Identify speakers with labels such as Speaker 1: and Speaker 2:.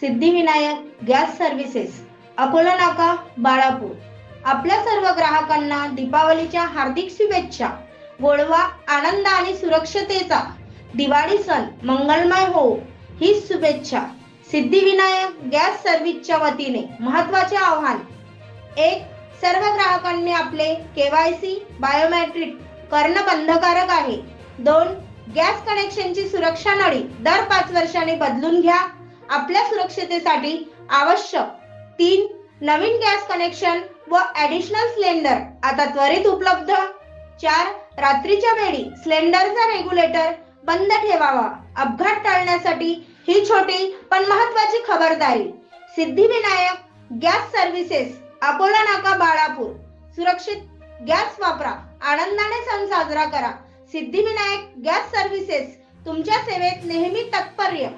Speaker 1: Siddhivinayak gas services. Akola नाका बाळापूर. आपल्या सर्व ग्राहकांना दीपावलीच्या हार्दिक शुभेच्छा. गोडवा आनंद आणि सुरक्षतेचा. दिवाळी सण मंगलमय हो ही शुभेच्छा. सिद्धिविनायक गॅस सर्व्हिसच्या वतीने महत्त्वाचे आव्हान. एक सर्व ग्राहकांनी आपले केवायसी बायोमेट्रिक करणं बंधकारक आहे. दोन गॅस कनेक्शनची सुरक्षा नळी दर पाच वर्षांनी बदलून घ्या. आपल्या सुरक्षतेसाठी आवश्यक तीन नवीन गॅस कनेक्शन व ऍडिशनल सिलेंडर आता त्वरित उपलब्ध. चार रात्रीच्या वेळी सिलेंडरचा रेग्युलेटर बंद ठेवावा. अपघात टाळण्यासाठी ही छोटी पण महत्वाची खबरदारी. सिद्धिविनायक गॅस सर्व्हिसेस अकोला नाका बाळापूर. सुरक्षित गॅस वापरा आनंदाने सण साजरा करा. सिद्धिविनायक गॅस सर्व्हिसेस तुमच्या सेवेत नेहमी तत्पर्य.